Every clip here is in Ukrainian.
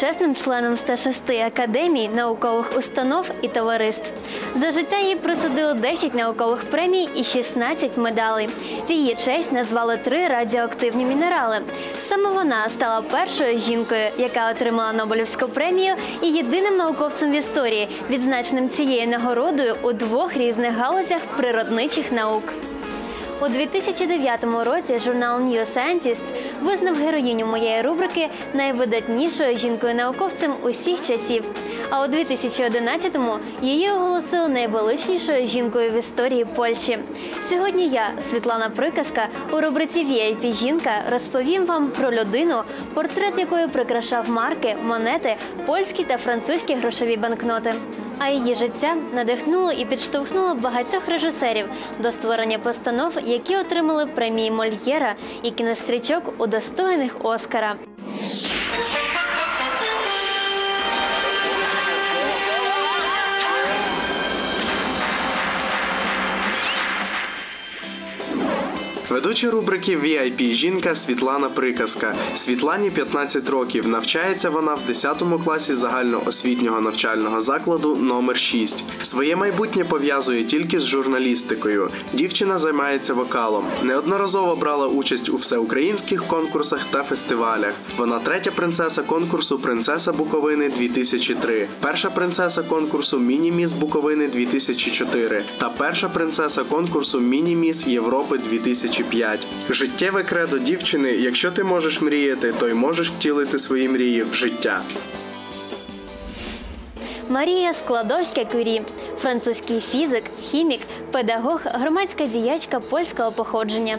Почесним членом 106 академій, наукових установ і товариств. За життя їй присудили 10 наукових премій і 16 медалей. В її честь назвали три радіоактивні мінерали. Саме вона стала першою жінкою, яка отримала Нобелівську премію, і єдиним науковцем в історії, відзначеним цією нагородою у двох різних галузях природничих наук. У 2009 році журнал New Scientist визнав героїню моєї рубрики найвидатнішою жінкою-науковцем усіх часів. А у 2011-му її оголосили найвеличнішою жінкою в історії Польщі. Сьогодні я, Світлана Приказка, у рубриці VIP жінка розповім вам про людину, портрет якої прикрашав марки, монети, польські та французькі грошові банкноти. А її життя надихнуло і підштовхнуло багатьох режисерів до створення постанов, які отримали премії Мольєра і кінострічок, удостоєних Оскара. Ведуча рубрики VIP жінка Світлана Приказка. Світлані 15 років. Навчається вона в 10 класі загальноосвітнього навчального закладу номер 6. Своє майбутнє пов'язує тільки з журналістикою. Дівчина займається вокалом. Неодноразово брала участь у всеукраїнських конкурсах та фестивалях. Вона третя принцеса конкурсу Принцеса Буковини 2003, перша принцеса конкурсу Міні-міс Буковини 2004 та перша принцеса конкурсу Міні-міс Європи 2005. Життєве кредо дівчини. Якщо ти можеш мріяти, то й можеш втілити свої мрії в життя. Марія Складовська Кюрі, французький фізик, хімік, педагог, громадська діячка польського походження.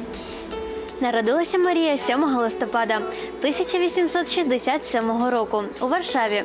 Народилася Марія 7 листопада 1867 року у Варшаві.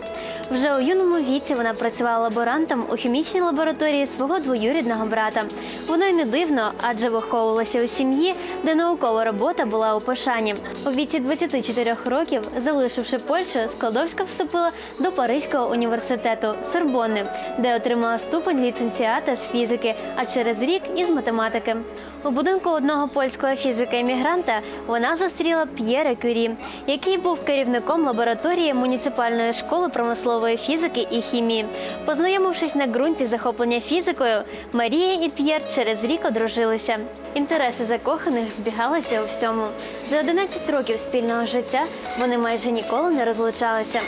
Вже у юному віці вона працювала лаборантом у хімічній лабораторії свого двоюрідного брата. Воно й не дивно, адже виховувалася у сім'ї, де наукова робота була у пошані. У віці 24 років, залишивши Польщу, Складовська вступила до Паризького університету Сорбонни, де отримала ступень ліцензіата з фізики, а через рік із математики. У будинку одного польського фізика-іммігранта вона зустріла П'єра Кюрі, який був керівником лабораторії муніципальної школи промислової фізики і хімії. Познайомившись на ґрунті захоплення фізикою, Марія і П'єр через рік одружилися. Інтереси закоханих збігалися у всьому. За 11 років спільного життя вони майже ніколи не розлучалися.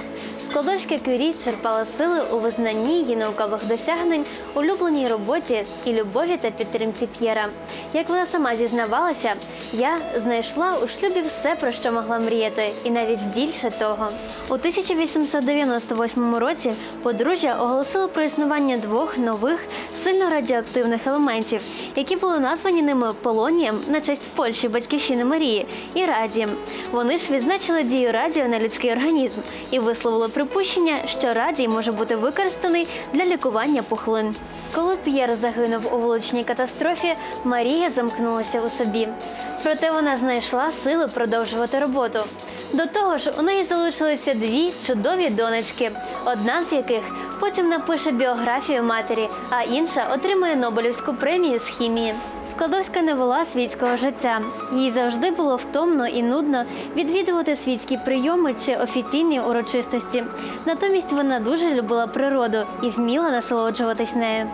Складовська Кюрі черпала сили у визнанні її наукових досягнень, улюбленій роботі і любові та підтримці П'єра. Як вона сама зізнавалася, я знайшла у шлюбі все, про що могла мріяти, і навіть більше того. У 1898 році подружжя оголосило про існування двох нових сильно радіоактивних елементів, які були названі ними полонієм на честь Польщі батьківщини Марії і радієм. Вони ж відзначили дію радіо на людський організм і висловили припущення, що радій може бути використаний для лікування пухлин. Коли П'єр загинув у вуличній катастрофі, Марія замкнулася у собі. Проте вона знайшла сили продовжувати роботу. До того ж, у неї залишилися дві чудові донечки, одна з яких потім напише біографію матері, а інша отримає Нобелівську премію з хімії. Складовська не вела світського життя. Їй завжди було втомно і нудно відвідувати світські прийоми чи офіційні урочистості. Натомість вона дуже любила природу і вміла насолоджуватись нею.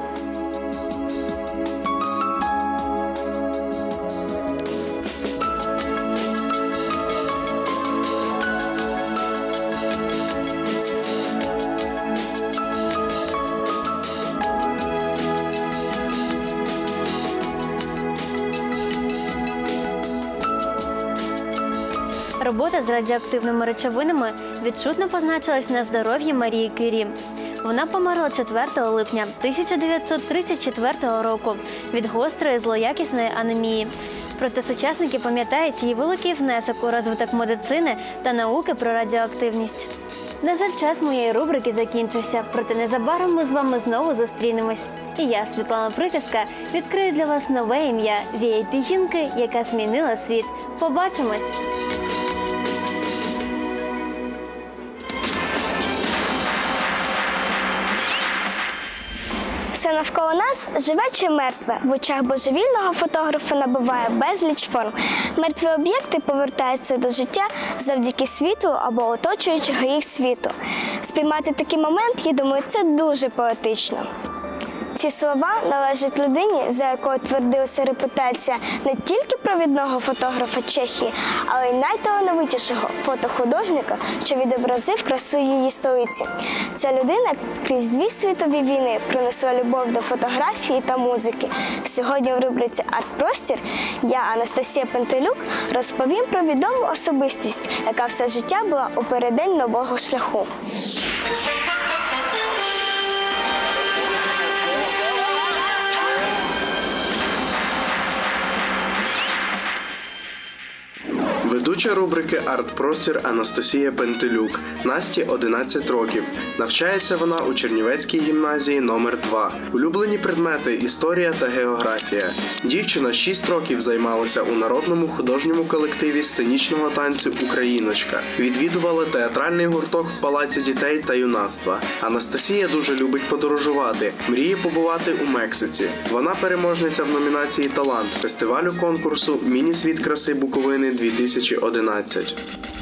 Робота з радіоактивними речовинами відчутно позначилась на здоров'ї Марії Кюрі. Вона померла 4 липня 1934 року від гострої злоякісної анемії. Проте сучасники пам'ятають її великий внесок у розвиток медицини та науки про радіоактивність. На жаль, час моєї рубрики закінчився, проте незабаром ми з вами знову зустрінемось. І я, Світлана Приказка, відкрию для вас нове ім'я vip жінки, яка змінила світ. Побачимось! Все навколо нас живе чи мертве. В очах божевільного фотографа набуває безліч форм. Мертві об'єкти повертаються до життя завдяки світлу або оточуючого їх світу. Спіймати такий момент, я думаю, це дуже поетично. Ці слова належать людині, за якою твердилася репутація не тільки провідного фотографа Чехії, але й найталановитішого фотохудожника, що відобразив красу її столиці. Ця людина крізь дві світові війни принесла любов до фотографії та музики. Сьогодні в рубриці Арт-простір я, Анастасія Пентелюк, розповім про відому особистість, яка все життя була у переддень нового шляху. Ведуча рубрики Арт-простір Анастасія Пентелюк. Насті 11 років. Навчається вона у Чернівецькій гімназії номер 2 Улюблені предмети історія та географія. Дівчина 6 років займалася у народному художньому колективі сценічного танцю Україночка. Відвідувала театральний гурток в палаці дітей та юнацтва. Анастасія дуже любить подорожувати. Мріє побувати у Мексиці. Вона переможниця в номінації Талант фестивалю конкурсу Міні-світ краси Буковини 2011.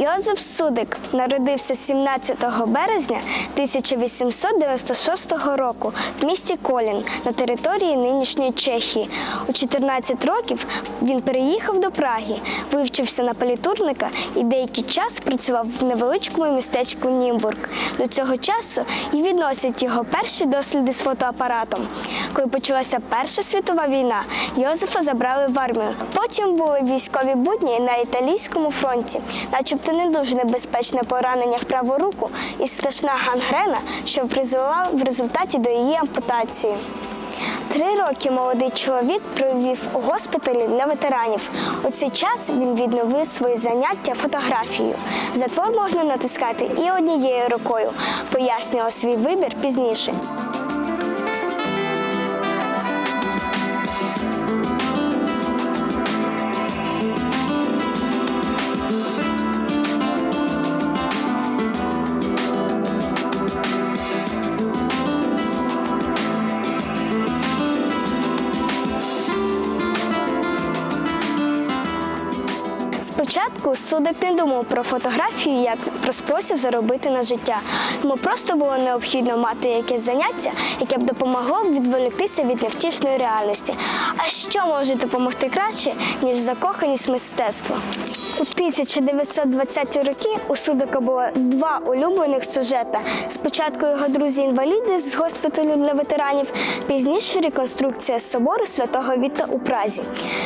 Йозеф Судик народився 17 березня 1896 року в місті Колін на території нинішньої Чехії. У 14 років він переїхав до Праги, вивчився на політурника і деякий час працював в невеличкому містечку Німбург. До цього часу і відносять його перші досліди з фотоапаратом. Коли почалася Перша світова війна, Йозефа забрали в армію. Потім були військові будні на італійському фронті, начебто не дуже небезпечне поранення в праву руку і страшна гангрена, що призвела в результаті до її ампутації. Три роки молодий чоловік провів у госпіталі для ветеранів. У цей час він відновив свої заняття фотографією. Затвор можна натискати і однією рукою. Пояснював свій вибір пізніше. Не думав про фотографію як про спосіб заробити на життя. Йому просто було необхідно мати якесь заняття, яке б допомогло відволіктися від невтішної реальності. А що може допомогти краще, ніж закоханість в мистецтво? У 1920-ті роки у Судика було два улюблених сюжета. Спочатку його друзі-інваліди з госпіталю для ветеранів, пізніше реконструкція собору святого Віта у Празі.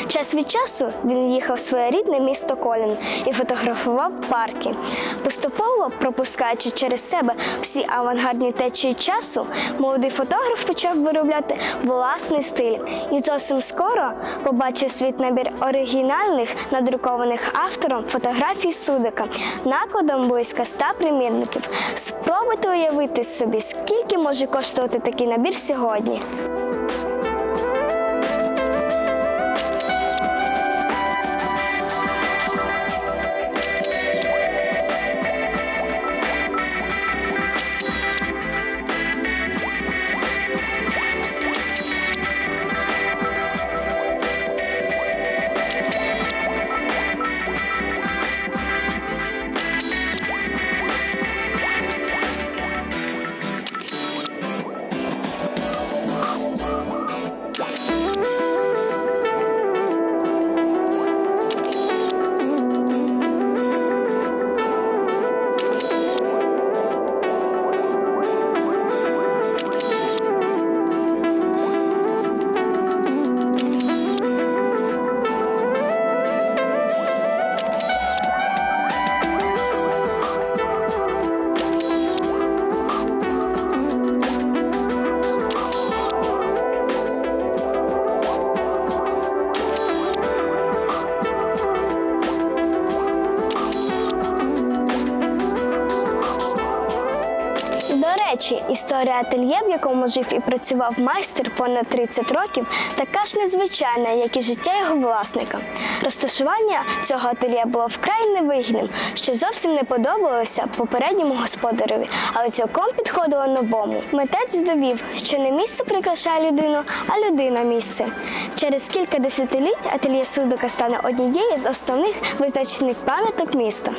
Час від часу він їхав в своє рідне місто Колін і фотографував парки. Поступово пропускаючи через себе всі авангардні течії часу, молодий фотограф почав виробляти власний стиль і зовсім скоро побачив світ набір оригінальних надрукованих автором фотографій Судика накладом близько ста примірників. Спробуйте уявити собі, скільки може коштувати такий набір сьогодні. Ательє, в якому жив і працював майстер понад 30 років, така ж незвичайна, як і життя його власника. Розташування цього ательє було вкрай невигідним, що зовсім не подобалося попередньому господареві, але цілком підходило новому. Митець довів, що не місце прикрашає людину, а людина місце. Через кілька десятиліть ательє Судика стане однією з основних визначних пам'яток міста.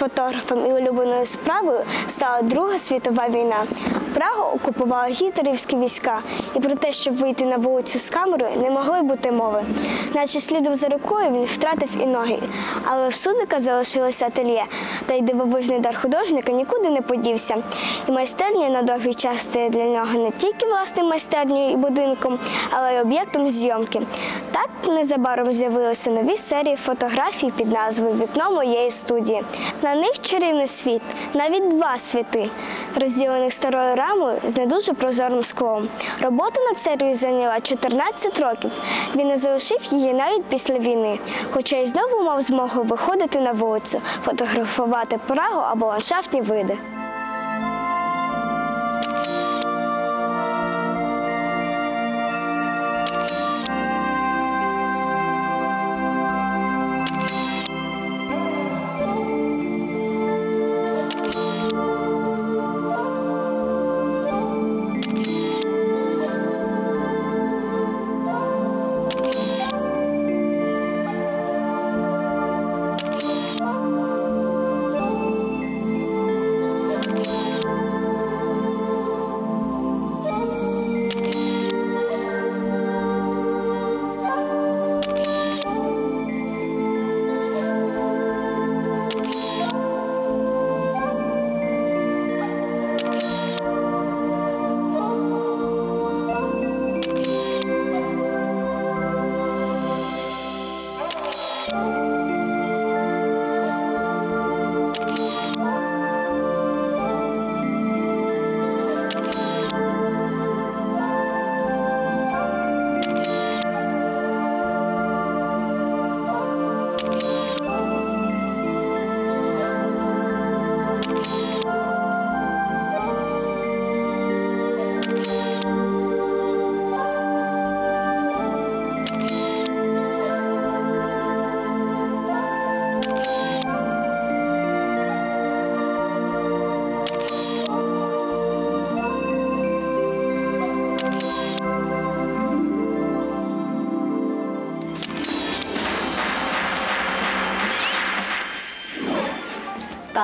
Фотографом і улюбленою справою стала Друга світова війна. Прагу окупували гітлерівські війська, і про те, щоб вийти на вулицю з камерою, не могли бути мови. Наче слідом за рукою він втратив і ноги. Але в Судика залишилося ательє, та й дивовижний дар художника нікуди не подівся. І майстерня на довгий час стає для нього не тільки власним майстернею і будинком, але й об'єктом зйомки. Так незабаром з'явилися нові серії фотографій під назвою Вікно моєї студії. На них чарівний світ, навіть два світи, розділених старою рамою з не дуже прозорим склом. Робота над серією зайняла 14 років. Він не залишив її навіть після війни, хоча й знову мав змогу виходити на вулицю, фотографувати Прагу або ландшафтні види.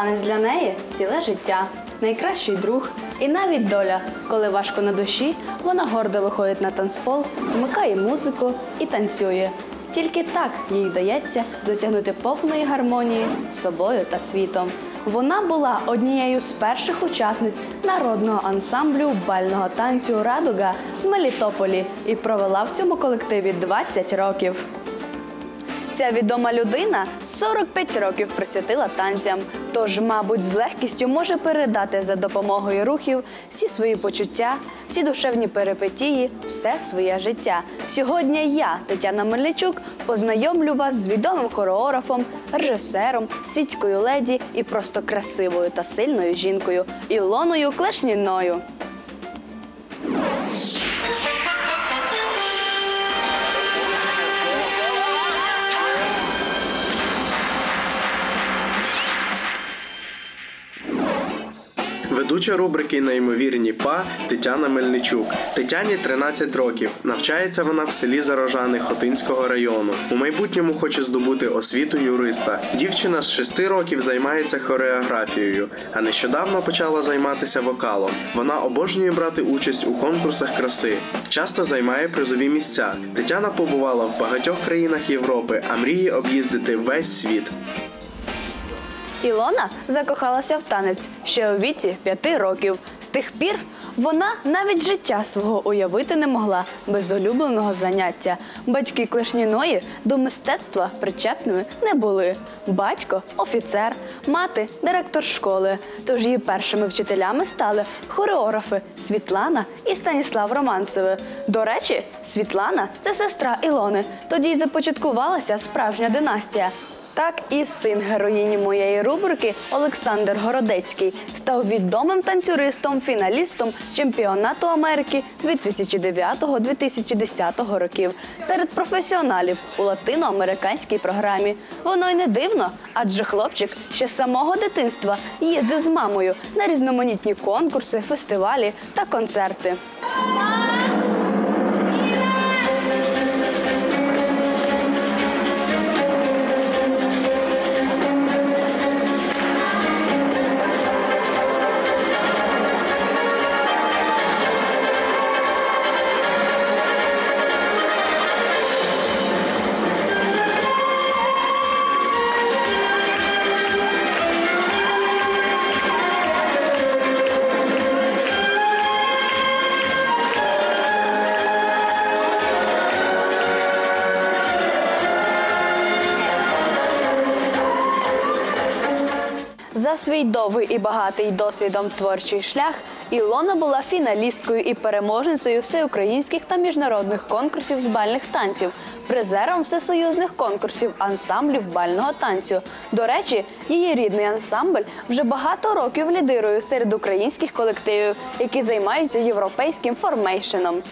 Танець для неї ціле життя, найкращий друг і навіть доля. Коли важко на душі, вона гордо виходить на танцпол, вмикає музику і танцює. Тільки так їй вдається досягнути повної гармонії з собою та світом. Вона була однією з перших учасниць народного ансамблю бального танцю Радуга в Мелітополі і провела в цьому колективі 20 років. Ця відома людина 45 років присвятила танцям, тож, мабуть, з легкістю може передати за допомогою рухів всі свої почуття, всі душевні перипетії, все своє життя. Сьогодні я, Тетяна Мельничук, познайомлю вас з відомим хореографом, режисером, світською леді і просто красивою та сильною жінкою Ілоною Клешніною. Ведуча рубрики Неймовірні па Тетяна Мельничук. Тетяні 13 років. Навчається вона в селі Зарожани Хотинського району. У майбутньому хоче здобути освіту юриста. Дівчина з 6 років займається хореографією, а нещодавно почала займатися вокалом. Вона обожнює брати участь у конкурсах краси. Часто займає призові місця. Тетяна побувала в багатьох країнах Європи, а мріє об'їздити весь світ. Ілона закохалася в танець ще у віці п'яти років. З тих пір вона навіть життя свого уявити не могла без улюбленого заняття. Батьки клешніної до мистецтва причепними не були. Батько офіцер, мати директор школи. Тож її першими вчителями стали хореографи Світлана і Станіслав Романцеви. До речі, Світлана це сестра Ілони. Тоді й започаткувалася справжня династія. Так і син героїні моєї рубрики Олександр Городецький став відомим танцюристом, фіналістом чемпіонату Америки 2009-2010 років серед професіоналів у латиноамериканській програмі. Воно й не дивно, адже хлопчик ще з самого дитинства їздив з мамою на різноманітні конкурси, фестивалі та концерти. Свій довгий і багатий досвідом творчий шлях Ілона була фіналісткою і переможницею всеукраїнських та міжнародних конкурсів з бальних танців, призером всесоюзних конкурсів ансамблів бального танцю. До речі, її рідний ансамбль вже багато років лідирує серед українських колективів, які займаються європейським формейшеном.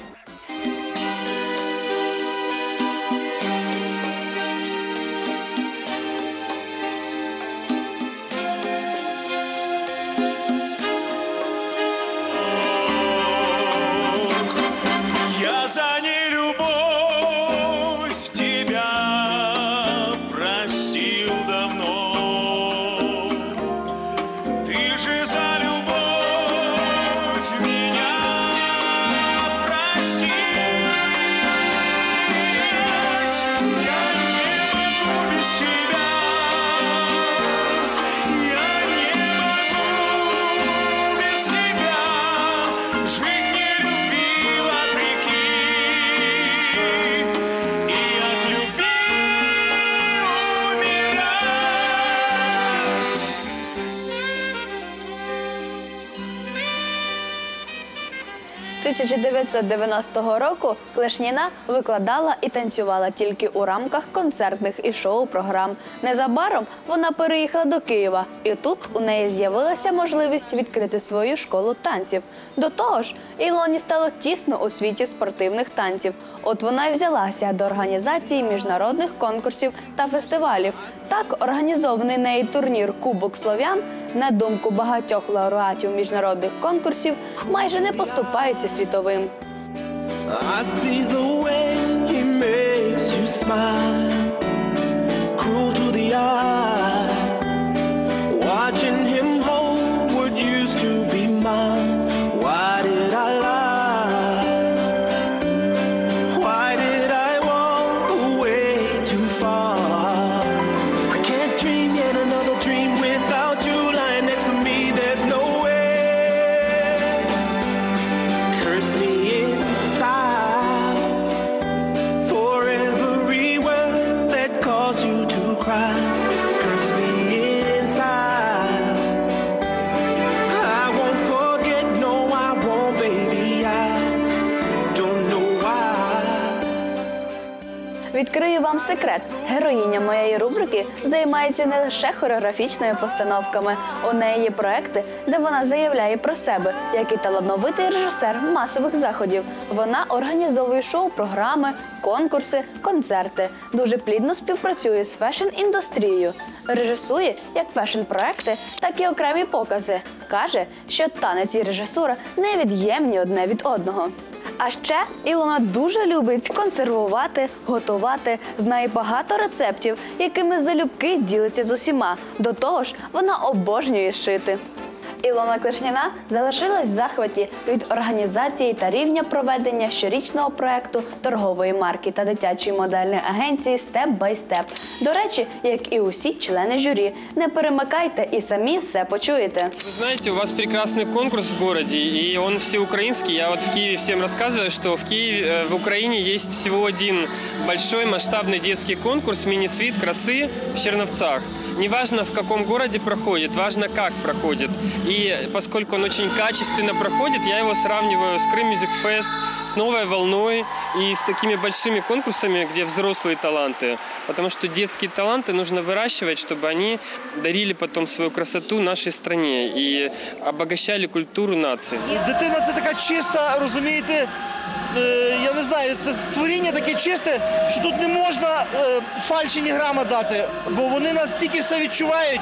1990 року Клешніна викладала і танцювала тільки у рамках концертних і шоу-програм. Незабаром вона переїхала до Києва, і тут у неї з'явилася можливість відкрити свою школу танців. До того ж, Ілоні стало тісно у світі спортивних танців. От вона й взялася до організації міжнародних конкурсів та фестивалів. Так, організований нею турнір Кубок Слов'ян, на думку багатьох лауреатів міжнародних конкурсів, майже не поступається світовим. I. Watching him секрет. Героїня моєї рубрики займається не лише хореографічними постановками. У неї є проекти, де вона заявляє про себе, як і талановитий режисер масових заходів. Вона організовує шоу-програми, конкурси, концерти. Дуже плідно співпрацює з фешн-індустрією. Режисує як фешн-проекти, так і окремі покази. Каже, що танець і режисура невід'ємні одне від одного. А ще Ілона дуже любить консервувати, готувати, знає багато рецептів, якими залюбки ділиться з усіма. До того ж, вона обожнює шити. Ілона Клешніна залишилась в захваті від організації та рівня проведення щорічного проекту торгової марки та дитячої модельної агенції Степ бай Степ. До речі, як і усі члени журі, не перемикайте і самі все почуєте. Вы знаете, у вас прекрасный конкурс в городе, и он всеукраинский. Я вот в Киеве всем рассказываю, что в Киеве, э, в Украине есть всего один большой масштабный детский конкурс «Мини-свит красы» в Черновцах. Неважно, в каком городе проходит, важно, как проходит. И поскольку он очень качественно проходит, я его сравниваю с Крым Music Fest, с «Новой волной» и с такими большими конкурсами, где взрослые таланты. Потому что детские таланты нужно выращивать, чтобы они дарили потом свою красоту нашей стране и обогащали культуру нации. Дитина це така чиста, розумієте, е, я не знаю, це створіння таке чисте, що тут не можна е, фальші ні грама дати, бо вони настільки все відчувають.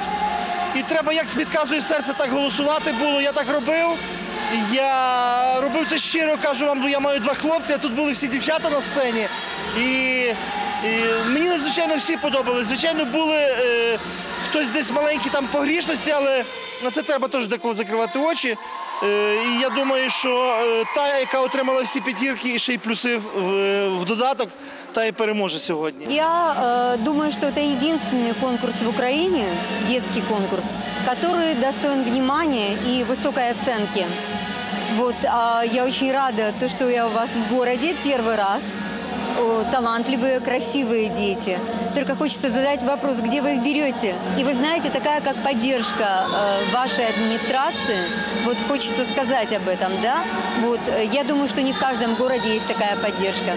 І треба, як підказує серце, так голосувати було. Я так робив. Я робив це щиро, кажу вам, я маю два хлопці, а тут були всі дівчата на сцені. І, і мені надзвичайно всі подобались. Звичайно, були е, хтось десь маленькі там погрішності, але на це треба теж деколи закривати очі. Е, і я думаю, що е, та, яка отримала всі п'ятірки і ще й плюси в, в, в додаток, та і переможе сьогодні. Я э, думаю, что это единственный конкурс в Украине, детский конкурс, который достоин внимания и высокой оценки. Вот, а я очень рада, то, что я у вас в городе первый раз. О, талантливые, красивые дети. Только хочется задать вопрос, где вы их берете? И вы знаете, такая как поддержка э, вашей администрации, вот хочется сказать об этом, да? Вот, э, я думаю, что не в каждом городе есть такая поддержка.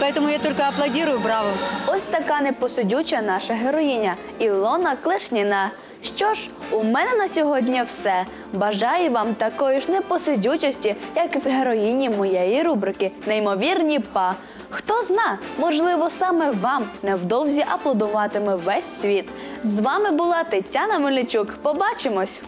Поэтому я только аплодирую, браво. Ось така непосидюча наша героїня Ілона Клешніна. Що ж, у мене на сьогодні все. Бажаю вам такої ж непосидючості, як і в героїні моєї рубрики Неймовірні па. Хто зна, можливо, саме вам невдовзі аплодуватиме весь світ. З вами була Тетяна Мельничук. Побачимось!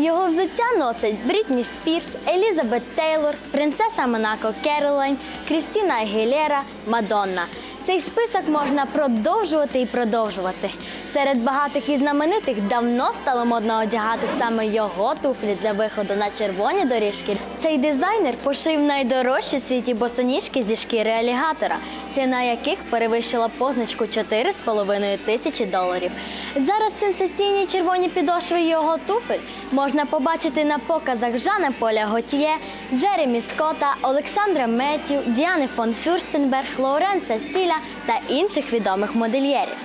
Його взуття носить Брітні Спірс, Елізабет Тейлор, принцеса Монако Керолайн, Крістіна Агілєра, Мадонна. Цей список можна продовжувати і продовжувати. Серед багатих і знаменитих давно стало модно одягати саме його туфлі для виходу на червоні доріжки. Цей дизайнер пошив найдорожчі в світі босоніжки зі шкіри алігатора, ціна яких перевищила позначку 4,5 тисячі доларів. Зараз сенсаційні червоні підошви його туфель можна побачити на показах Жана Поля Готьє, Джеремі Скотта, Олександра Меттю, Діани фон Фюрстенберг, Лоуренса Стіля та інших відомих модельєрів.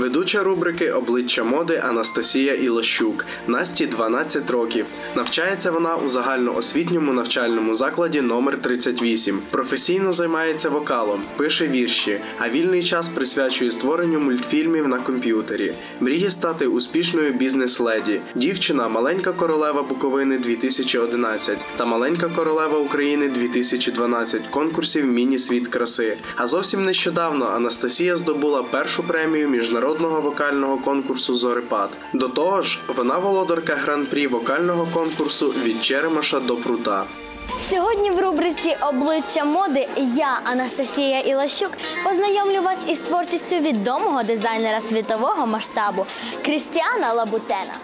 Ведуча рубрики Обличчя моди Анастасія Ілощук. Насті 12 років. Навчається вона у загальноосвітньому навчальному закладі номер 38. Професійно займається вокалом, пише вірші, а вільний час присвячує створенню мультфільмів на комп'ютері. Мріє стати успішною бізнес-леді. Дівчина маленька королева Буковини 2011 та маленька королева України 2012 конкурсів Міні-світ краси. А зовсім нещодавно Анастасія здобула першу премію міжнародного вокального конкурсу Зорепад. До того ж, вона володарка гран-прі вокального конкурсу від Черемоша до Прута. Сьогодні в рубриці Обличчя моди я, Анастасія Ілащук, познайомлю вас із творчістю відомого дизайнера світового масштабу Крістіана Лабутена.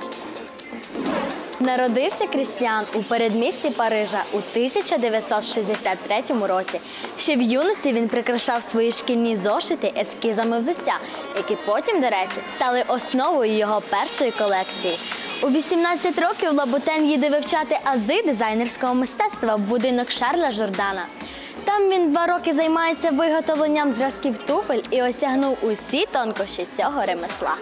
Народився Крістіан у передмісті Парижа у 1963 році. Ще в юності він прикрашав свої шкільні зошити ескізами взуття, які потім, до речі, стали основою його першої колекції. У 18 років Лабутен їде вивчати ази дизайнерського мистецтва в будинок Шарля Жордана. Там він два роки займається виготовленням зразків туфель і осягнув усі тонкощі цього ремесла.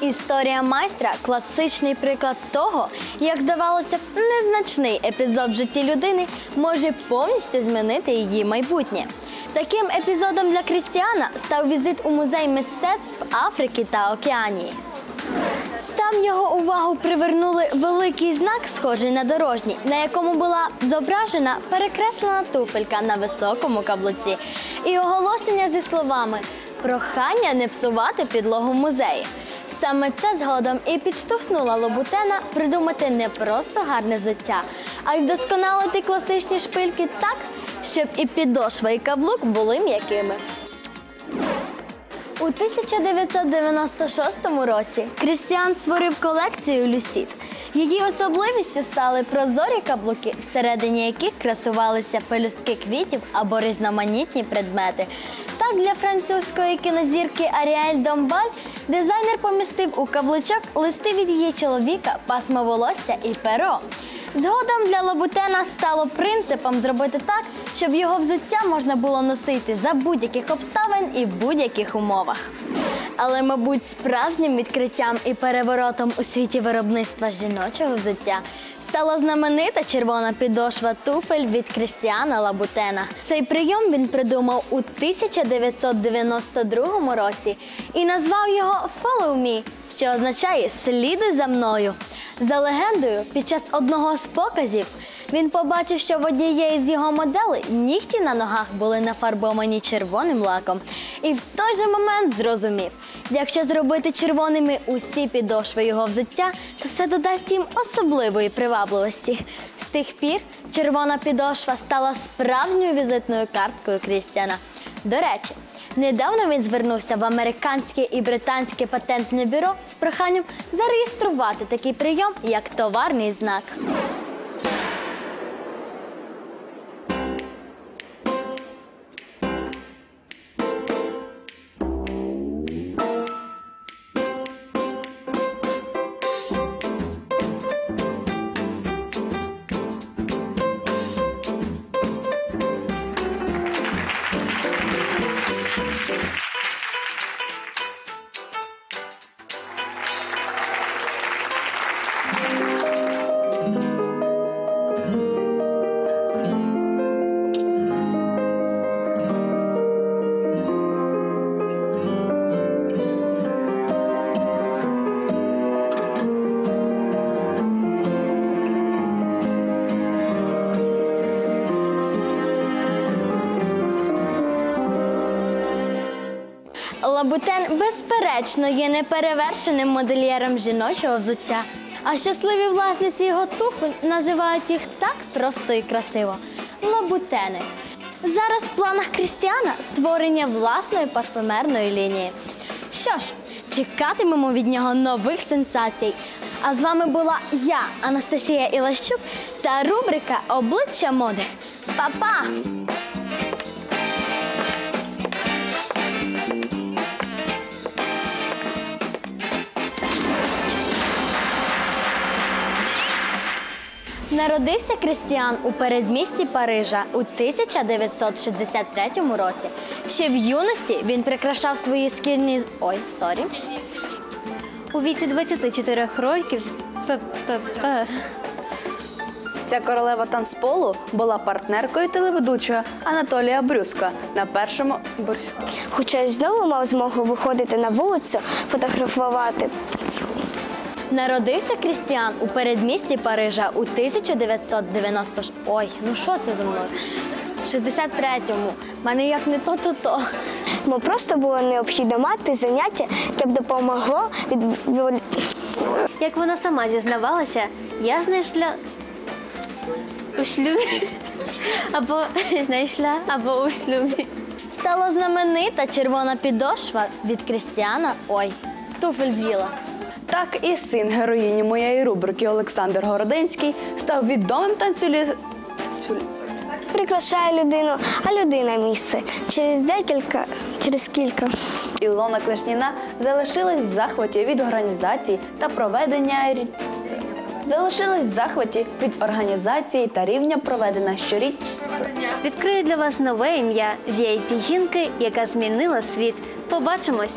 Історія майстра класичний приклад того, як здавалося б, незначний епізод в житті людини може повністю змінити її майбутнє. Таким епізодом для Крістіана став візит у музей мистецтв Африки та Океанії. Там його увагу привернули великий знак, схожий на дорожній, на якому була зображена перекреслена туфелька на високому каблуці, і оголошення зі словами Прохання не псувати підлогу в музеї. Саме це згодом і підштовхнула Лобутена придумати не просто гарне взуття, а й вдосконалити класичні шпильки так, щоб і підошва, і каблук були м'якими. У 1996 році Крістіан створив колекцію Люсіт. Її особливістю стали прозорі каблуки, всередині яких красувалися пелюстки квітів або різноманітні предмети. Так для французької кінозірки Аріель Домбаль дизайнер помістив у каблучок листи від її чоловіка, пасмо волосся і перо. Згодом для Лабутена стало принципом зробити так, щоб його взуття можна було носити за будь-яких обставин і в будь-яких умовах. Але, мабуть, справжнім відкриттям і переворотом у світі виробництва жіночого взуття стала знаменита червона підошва туфель від Крістіана Лабутена. Цей прийом він придумав у 1992 році і назвав його «Follow me», що означає Слідуй за мною. За легендою, під час одного з показів він побачив, що в однієї з його моделей нігті на ногах були нафарбовані червоним лаком. І в той же момент зрозумів, якщо зробити червоними усі підошви його взуття, то це додасть їм особливої привабливості. З тих пір червона підошва стала справжньою візитною карткою Крістіана. До речі, Недавно він звернувся в американське і британське патентне бюро з проханням зареєструвати такий прийом як товарний знак. Лабутен, безперечно, є неперевершеним модельєром жіночого взуття. А щасливі власниці його туфель називають їх так просто і красиво лабутени. Зараз в планах Крістіана створення власної парфюмерної лінії. Що ж, чекатимемо від нього нових сенсацій. А з вами була я, Анастасія Ілащук, та рубрика Обличчя моди. Па-па! Народився Крістіан у передмісті Парижа у 1963 році. Ще в юності він прикрашав свої скільні... Ой, сорі. У віці 24 років. Ця королева танцполу була партнеркою телеведучого Анатолія Брюска на першому Хоча й знову мав змогу виходити на вулицю, фотографувати. Народився Крістіан у передмісті Парижа у 1990... Ой, ну що це за мною? 63-му. Мене як не то-то-то. Бо просто було необхідно мати заняття, яке б допомогло від Як вона сама зізнавалася, я знайшла у шлюбі. Або знайшла, або у шлюбі. Стала знаменита червона підошва від Крістіана. Ой, туфель з'їла. Так і син героїні моєї рубрики Олександр Городенський став відомим танцюлі... прикрашає людину, а людина місце. Через декілька, через кілька. Ілона Клешніна залишилась в захваті від організації та проведення залишилась в захваті від організації та рівня проведення щоріч. Відкрию для вас нове ім'я vip жінки, яка змінила світ. Побачимось!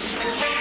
Thank you.